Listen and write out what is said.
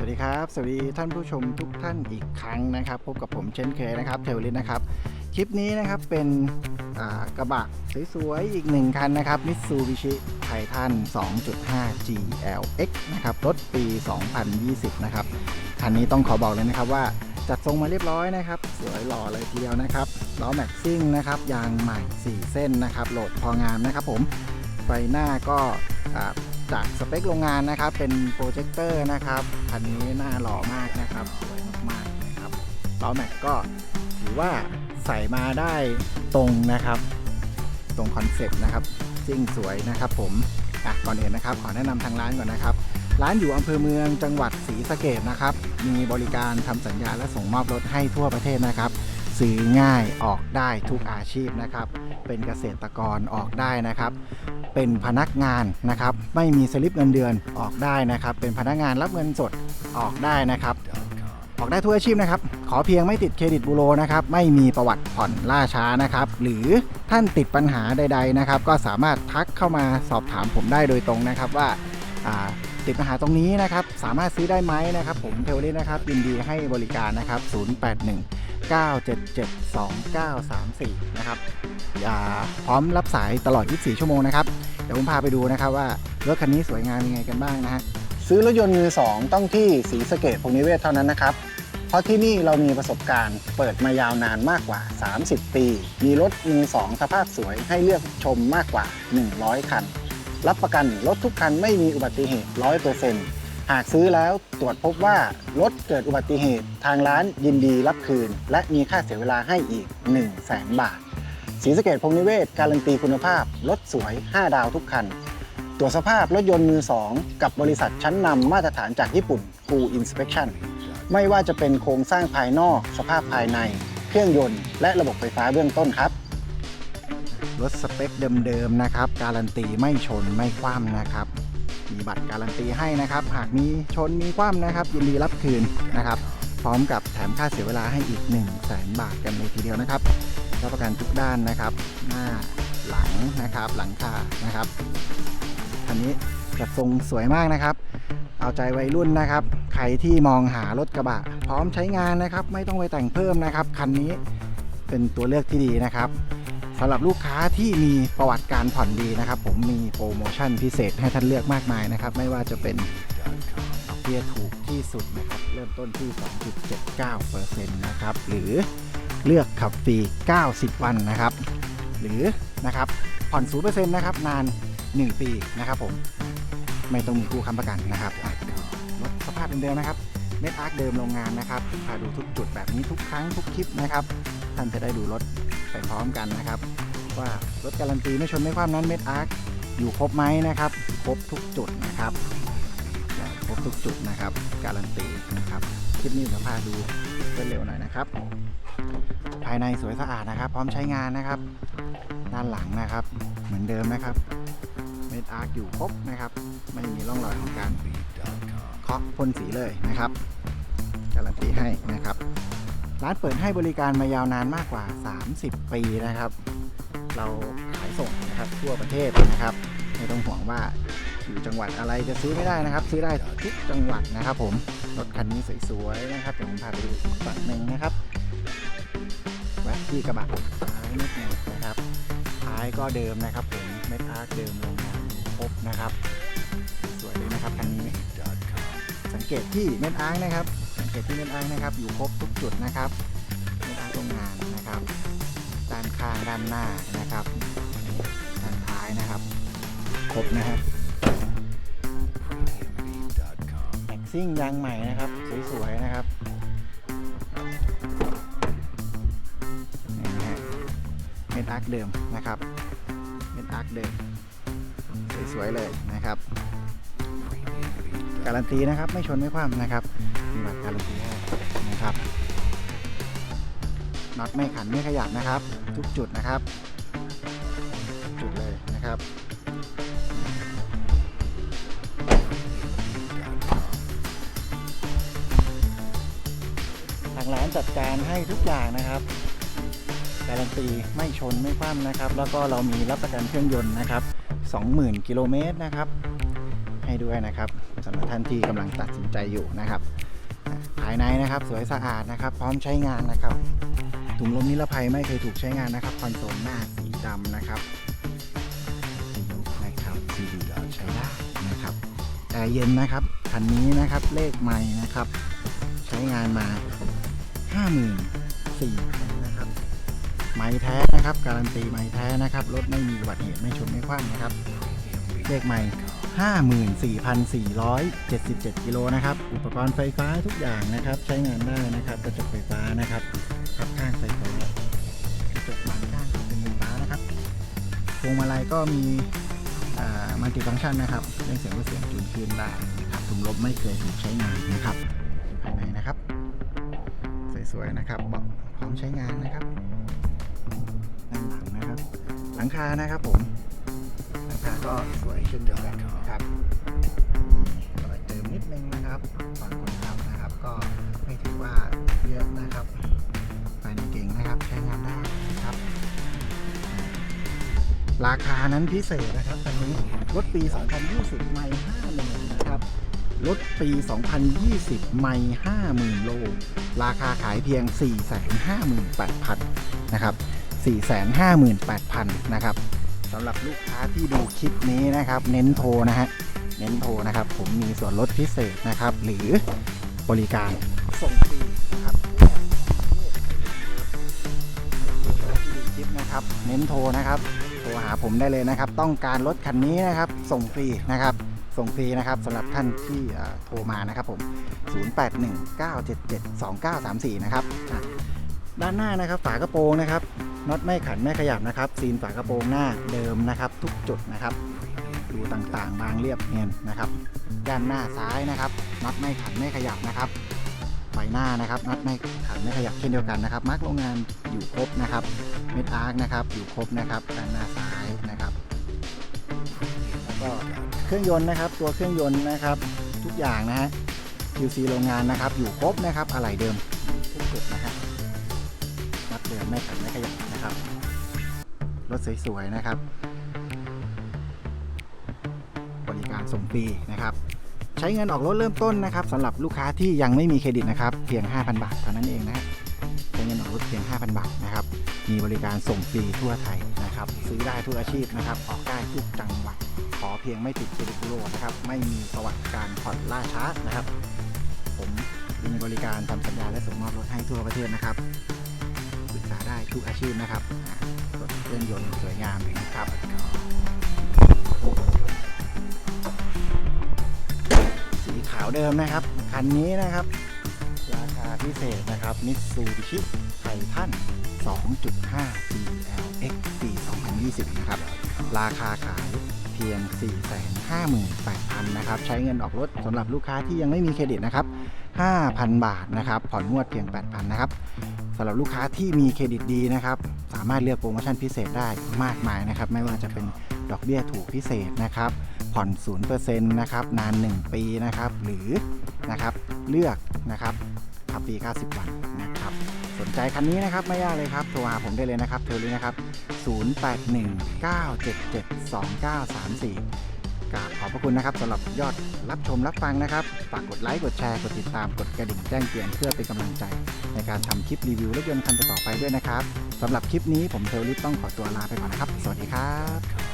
สวัสดีครับ สวัสดีท่านผู้ชมทุกท่านอีกครั้งนะครับ พบกับผมเช่นเคยนะครับเทวลินนะครับ คลิปนี้นะครับเป็นกระบะสวยๆอีกหนึ่งคันนะครับ Mitsubishi Titan 2.5 GLX นะครับ รถปี 2020 นะครับ คันนี้ต้องขอบอกเลยนะครับว่าจัดทรงมาเรียบร้อยนะครับ สวยหล่อเลยทีเดียวนะครับล้อแม็กซิ่งนะครับยางใหม่ 4 เส้นนะครับโหลดพองามนะครับผมไฟหน้าก็ จากสเปคโรงงานนะครับ เป็นโปรเจคเตอร์นะครับคันนี้หน้าหล่อมากนะครับสวยมากๆนะครับล้อแม็กก็ถือว่าใส่มาได้ตรงนะครับ ตรงคอนเซ็ปต์นะครับซิ่งสวยนะครับ ผมอะก่อนอื่นนะครับ ขอแนะนำทางร้านก่อนนะครับ ร้านอยู่อำเภอเมืองจังหวัดศรีสะเกดนะครับ มีบริการทำสัญญาและส่งมอบรถให้ทั่วประเทศนะครับ ซื้อง่ายออกได้ทุกอาชีพนะครับ เป็นเกษตรกรออกได้นะครับ เป็นพนักงานนะครับ ไม่มีสลิปเงินเดือนออกได้นะครับ เป็นพนักงานรับเงินสดออกได้นะครับ ออกได้ทุกอาชีพนะครับ ขอเพียงไม่ติดเครดิตบูโรนะครับ ไม่มีประวัติผ่อนล่าช้านะครับ หรือท่านติดปัญหาใด ๆนะครับ ก็สามารถทักเข้ามาสอบถามผมได้โดยตรงนะครับว่าติดปัญหาตรงนี้นะครับ สามารถซื้อได้ไหมนะครับ ผมเทวลินะครับยินดีให้บริการนะครับ 081 977 2934 นะครับอย่าพร้อมรับสายตลอด 24 ชั่วโมงนะครับ เดี๋ยวผมพาไปดูนะครับว่ารถคันนี้สวยงามยังไงกันบ้างนะฮะ ซื้อรถยนต์มือสองต้องที่ศรีสะเกดพงนิเวศเท่านั้นนะครับ เพราะที่นี่เรามีประสบการณ์เปิดมายาวนานมากกว่า 30 ปี มีรถมือสองสภาพสวยให้เลือกชมมากกว่า 100 คัน รับประกันรถทุกคันไม่มีอุบัติเหตุ 100% หากซื้อแล้วตรวจพบว่ารถเกิดอุบัติเหตุ ทางร้านยินดีรับคืน และมีค่าเสียเวลาให้อีก 1 0 0 0 0แสนบาทศรีสเกดพงนิเวศการันตีคุณภาพ รถสวย 5 ดาวทุกคัน ตรวจสภาพรถยนต์มือ 2 กับบริษัทชั้นนำมาตรฐานจากญี่ปุ่น Full Inspection ไม่ว่าจะเป็นโครงสร้างภายนอก สภาพภายใน เครื่องยนต์ และระบบไฟฟ้าเบื้องต้นครับ รถสเปคเดิมๆนะครับ การันตีไม่ชนไม่คว่ำนะครับ มีบัตรการันตีให้นะครับ หากมีชนมีคว่ำนะครับ ยินดีรับคืนนะครับ พร้อมกับแถมค่าเสียเวลาให้อีก 1 0 0 0 0แสนบาทกันเลยทีเดียวนะครับรับประกันทุกด้านนะครับ หน้าหลังนะครับหลังคานะครับคันนี้จัดทรงสวยมากนะครับ เอาใจวัยรุ่นนะครับ ใครที่มองหารถกระบะ พร้อมใช้งานนะครับ ไม่ต้องไปแต่งเพิ่มนะครับคันนี้เป็นตัวเลือกที่ดีนะครับ สำหรับลูกค้าที่มีประวัติการผ่อนดีนะครับ ผมมีโปรโมชั่นพิเศษให้ท่านเลือกมากมายนะครับ ไม่ว่าจะเป็นดอกเบี้ยถูกที่สุดนะครับ เริ่มต้นที่ 2.79%นะครับ หรือเลือกขับฟรี90 วันนะครับ หรือนะครับผ่อน 0%นะครับ นาน 1 ปีนะครับผม ไม่ต้องมีกู้ค้ำประกันนะครับรถสภาพเดิมๆนะครับ เม็ดอาร์คเดิมโรงงานนะครับพาดูทุกจุดแบบนี้ทุกครั้งทุกคลิปนะครับ ท่านจะได้ดูรถ ไปพร้อมกันนะครับ ว่ารถการันตีไม่ชนไม่คว่ำนั้นเม็ดอาร์คอยู่ครบไหมนะครับ ครบทุกจุดนะครับ ครบทุกจุดนะครับ การันตีนะครับคลิปนี้ผมจะพาดูเร็วๆหน่อยนะครับ ภายในสวยสะอาดนะครับ พร้อมใช้งานนะครับ ด้านหลังนะครับ เหมือนเดิมนะครับเม็ดอาร์คอยู่ครบนะครับ ไม่มีร่องรอยของการเคาะพ่นสีเลยนะครับ การันตีให้นะครับ ร้านเปิดให้บริการมายาวนานมากกว่า 30 ปีนะครับ เราขายส่งนะครับทั่วประเทศนะครับ ไม่ต้องห่วงว่าอยู่จังหวัดอะไรจะซื้อไม่ได้นะครับ ซื้อได้ทุกจังหวัดนะครับ ผมรถคันนี้สวยๆนะครับเดี๋ยวผมพาไปดูฝั่งหนึ่งนะครับแวะที่กระบะท้ายนิดหนึงนะครับท้ายก็เดิมนะครับ ผมเม็ดอาร์คเดิมโรงงาครบนะครับ สวยเลยนะครับคันนี้สังเกตที่เม็ดอาร์คนะครับ เกตที่เม็ดอาร์คนะครับ อยู่ครบทุกจุดนะครับเม็ดอาร์คโรงงานนะครับ ด้านข้างด้านหน้านะครับด้านท้ายนะครับ ครบนะครับแม็กซิ่งยางใหม่นะครับสวยๆนะครับเม็ดอาร์คเดิมนะครับเม็ดอาร์คเดิมสวยๆเลยนะครับการันตีนะครับ ไม่ชนไม่คว่ำนะครับ มีบัตรการันตีให้นะครับน็อตไม่ขันไม่ขยับนะครับ ทุกจุดนะครับ จุดเลยนะครับทางร้านจัดการให้ทุกอย่างนะครับการันตีไม่ชนไม่คว่ำนะครับ แล้วก็เรามีรับประกันเครื่องยนต์นะครับ 20,000 กิโลเมตรนะครับ ให้ด้วยนะครับสำหรับท่านที่กำลังตัดสินใจอยู่นะครับาภายในนะครับ สวยสะอาดนะครับ พร้อมใช้งานนะครับ ถุงลมนิรภัยไม่เคยถูกใช้งานนะครับคอนโซลหน้าสีดำนะครับนะครับสีดีใช้ได้นะครับแอร์เย็นนะครับคันนี้นะครับเลขใหม่นะครับ ใช้งานมา 54,000นะครับไม้แท้นะครับ การันตีไม้แท้นะครับรถไม่มีอุบัติเหตุไม่ชนไม่คว่ำนะครับ เลขใหม่ 54,477 กิโลนะครับ อุปกรณ์ไฟฟ้าทุกอย่างนะครับ ใช้งานได้นะครับ กระจกไฟฟ้านะครับขับข้างไฟฟ้ากระจกบานข้างเป็นไฟฟ้านะครับพวงมาลัยก็มีมัลติฟังก์ชันนะครับเรื่องเสียงว่าเสียงจูนคืนได้นะครับถุงลมไม่เคยถูกใช้งานนะครับภายในนะครับ สวยๆนะครับเบาะพร้อมใช้งานนะครับด้านหลังนะครับ หลังคานะครับผม ก็สวยเช่นเดียวกันนะครับรอยเติมนิดนึงนะครับตอนคนขับนะครับ ก็ไม่ถือว่าเยอะนะครับภายในเก่งนะครับใช้งานได้นะครับ ราคานั้นพิเศษนะครับคันนี้รถปี 2020 ไม่50,000นะครับรถปี 2020 ไม่50,000 โล ราคาขายเพียง 458,000 นะครับ 458,000 นะครับ สำหรับลูกค้าที่ดูคลิปนี้นะครับ เน้นโทรนะฮะเน้นโทรนะครับ ผมมีส่วนลดพิเศษนะครับ หรือบริการส่งฟรีนะครับที่ดูคลิปนะครับ เน้นโทรนะครับโทรหาผมได้เลยนะครับ ต้องการรถคันนี้นะครับ ส่งฟรีนะครับส่งฟรีนะครับสำหรับท่านที่โทรมานะครับผม 0819772934 นะครับ ด้านหน้านะครับฝากระโปรงนะครับ น็อตไม่ขันไม่ขยับนะครับ ซีนฝากระโปรงหน้าเดิมนะครับ ทุกจุดนะครับ ดูต่างๆ บางเรียบเนียนนะครับ ด้านหน้าซ้ายนะครับ น็อตไม่ขันไม่ขยับนะครับไฟหน้านะครับน็อตไม่ขันไม่ขยับเช่นเดียวกันนะครับมาร์กโรงงานอยู่ครบนะครับ เม็ดอาร์คนะครับอยู่ครบนะครับ ด้านหน้าซ้ายนะครับ แล้วก็เครื่องยนต์นะครับ ตัวเครื่องยนต์นะครับ ทุกอย่างนะฮะ QC โรงงานนะครับ อยู่ครบนะครับอะไหล่เดิมทุกจุดนะครับนับเดิมไม่ขันไม่ขยับ นะครับ รถสวยๆนะครับ บริการส่งฟรีนะครับ ใช้เงินออกรถเริ่มต้นนะครับสำหรับลูกค้าที่ยังไม่มีเครดิตนะครับ เพียง 5,000 บาทเท่านั้นเองนะครับใช้เงินออกรถเพียง 5,000 บาทนะครับ มีบริการส่งฟรีทั่วไทยนะครับ ซื้อได้ทุกอาชีพนะครับ ออกได้ทุกจังหวัดขอเพียงไม่ติดเครดิตบูโรนะครับ ไม่มีประวัติการผ่อนล่าช้านะครับ ผมมีบริการทำสัญญาและส่งมอบรถให้ทั่วประเทศนะครับ ได้ทุกอาชีพนะครับรถเครื่องยนต์สวยงามนะครับสีขาวเดิมนะครับ คันนี้นะครับ ราคาพิเศษนะครับมิตซูบิชิไททัน2.5 CLX ปี2020 นะครับ ราคาขายเพียง 458,000 นะครับ ใช้เงินออกรถสำหรับลูกค้าที่ยังไม่มีเครดิตนะครับ 5,000 บาทนะครับ ผ่อนงวดเพียง 8,000 นะครับ สำหรับลูกค้าที่มีเครดิตดีนะครับ สามารถเลือกโปรโมชั่นพิเศษได้มากมายนะครับ ไม่ว่าจะเป็นดอกเบี้ยถูกพิเศษนะครับ ผ่อน 0%นะครับ นาน 1 ปีนะครับ หรือนะครับ เลือกนะครับขับฟรี90 วันนะครับ สนใจคันนี้นะครับ ไม่ยากเลยครับ โทรหาผมได้เลยนะครับ เทอรี่นะครับ 0819772934 กราบขอบพระคุณนะครับสำหรับยอดรับชมรับฟังนะครับ ฝากกดไลค์กดแชร์กดติดตามกดกระดิ่งแจ้งเตือนเพื่อเป็นกำลังใจ ในการทำคลิปรีวิวรถยนต์คันต่อๆไปด้วยนะครับสำหรับคลิปนี้ผมเทลลิปต้องขอตัวลาไปก่อนนะครับ สวัสดีครับ